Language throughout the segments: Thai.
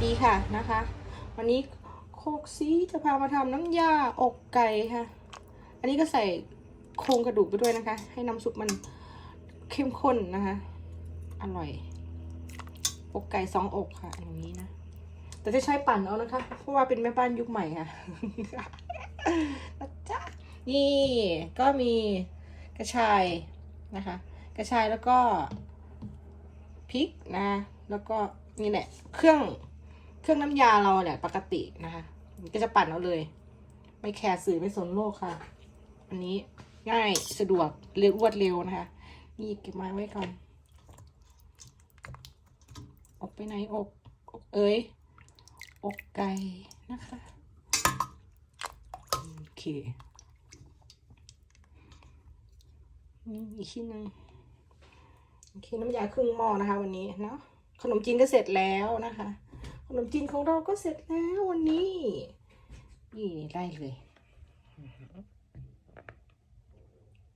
สดีค่ะนะคะ วันนี้โคกซีจะพามาทำน้ำยาอกไก่ค่ะ อันนี้ก็ใส่โครงกระดูกไปด้วยนะคะ ให้น้ำซุปมันเข้มข้นนะคะ อร่อย อกไก่สองอกค่ะ อย่างนี้นะ แต่จะใช้ปั่นเอานะคะ เพราะว่าเป็นแม่บ้านยุคใหม่ค่ะนะจ๊ะนี่ก็มีกระชายนะคะ กระชายแล้วก็พริกนะ แล้วก็นี่แหละ เครื่อง เครื่องน้ำยาเราเนี่ยปกตินะคะก็จะปั่นเอาเลย ไม่แคร์สื่อไม่สนโลกค่ะ อันนี้ง่ายสะดวกเร็วรวดเร็วนะคะ นี่เก็บมาไว้ก่อน ออกไปไหนอกอกเอ้ยอกไก่นะคะโอเคนี่อีกชิ้นหนึ่งโอเคน้ำยาครึ่งหม้อนะคะ วันนี้เนาะขนมจีนก็เสร็จแล้วนะคะ ขนมจีนของเราก็เสร็จแล้ววันนี้นี่ได้เลย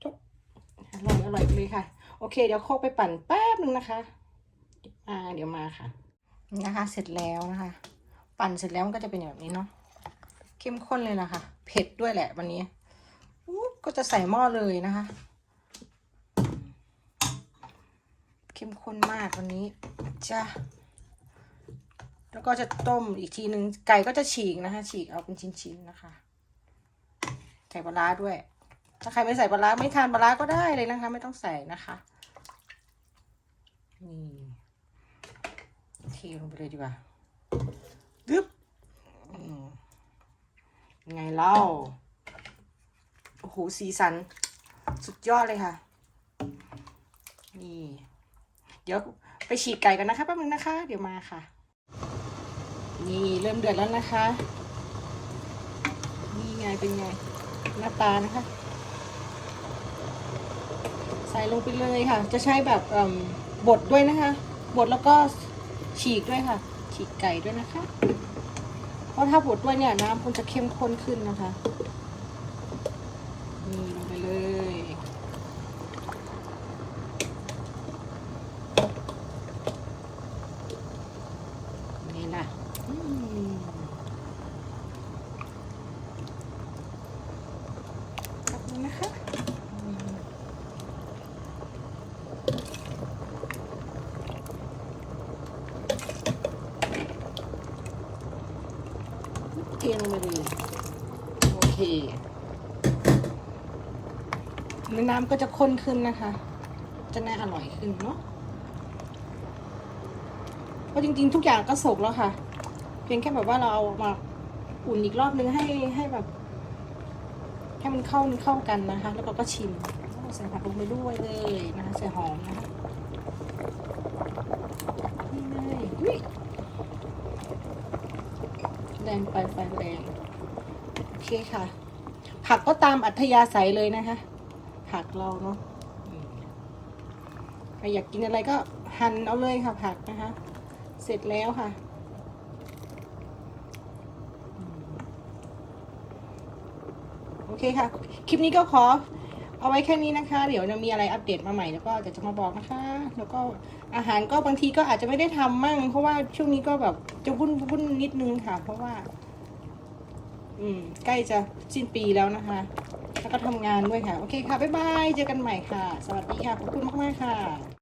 จบอร่อยอร่อยเลยค่ะ โอเค เดี๋ยวโคกไปปั่นแป๊บนึงนะคะอ่าเดี๋ยวมาค่ะ นะคะ เสร็จแล้วนะคะ ปั่นเสร็จแล้วมันก็จะเป็นแบบนี้เนาะเข้มข้นเลยนะคะเผ็ดด้วยแหละวันนี้อู้ก็จะใส่หม้อเลยนะคะ เข้มข้นมากวันนี้จ้า แล้วก็จะต้มอีกทีหนึ่งไก่ก็จะฉีกนะคะ ฉีกเอาเป็นชิ้นๆนะคะใส่ปลาด้วย ถ้าใครไม่ใส่ปลาร้าไม่ทานปลาร้าก็ได้เลยนะคะ ไม่ต้องใส่นะคะนี่เทลงไปเลยดีกว่าดึ๊บไงเล่าโอ้โหสีสัน สุดยอดเลยค่ะ นี่ เดี๋ยวไปฉีกไก่กันนะคะแป๊บนึงนะคะ เดี๋ยวมาค่ะ นี่เริ่มเดือดแล้วนะคะ นี่ไงเป็นไง หน้าตานะคะ ใส่ลงไปเลยค่ะ จะใช้แบบบดด้วยนะคะ บดแล้วก็ฉีกด้วยค่ะ ฉีกไก่ด้วยนะคะ เพราะถ้าบดด้วยเนี่ยน้ำมันจะเข้มข้นขึ้นนะคะ นี่ลงไปเลย นี่นะอืมขอบคุณ นะคะเทลงไปเลยโอเคเนื้อน้ำก็จะข้นขึ้นนะคะ จะน่าอร่อยขึ้นเนาะเพราะจริงๆ ทุกอย่างก็สุกแล้วค่ะ เพียงแค่แบบว่าเราเอามาอุ่นอีกรอบนึงให้ให้แบบ ให้มันเข้าเข้ากันนะคะ แล้วก็ก็ชิมใส่ผักลงไปด้วยเลยนะคะใส่หอมนะคะนี่เลยอุ๊ยแรงไปไฟแรงโอเคค่ะ ผักก็ตามอัธยาศัยเลยนะคะ ผักเราเนาะใครอยากกินอะไรก็หั่นเอาเลยค่ะผักนะคะ เสร็จแล้วค่ะอืมโอ เคค่ะ คลิปนี้ก็ขอเอาไว้แค่นี้นะคะ เดี๋ยวจะมีอะไรอัปเดตมาใหม่แล้วก็เดี๋ยวจะมาบอกนะคะ แล้วก็อาหารก็บางทีก็อาจจะไม่ได้ทำมั่ง เพราะว่าช่วงนี้ก็แบบจะวุ่นวุ่นนิดนึงค่ะ เพราะว่า อืม ใกล้จะสิ้นปีแล้วนะคะ แล้วก็ทำงานด้วยค่ะ โอเคค่ะ บ๊ายบาย เจอกันใหม่ค่ะ สวัสดีค่ะ ขอบคุณมากๆค่ะ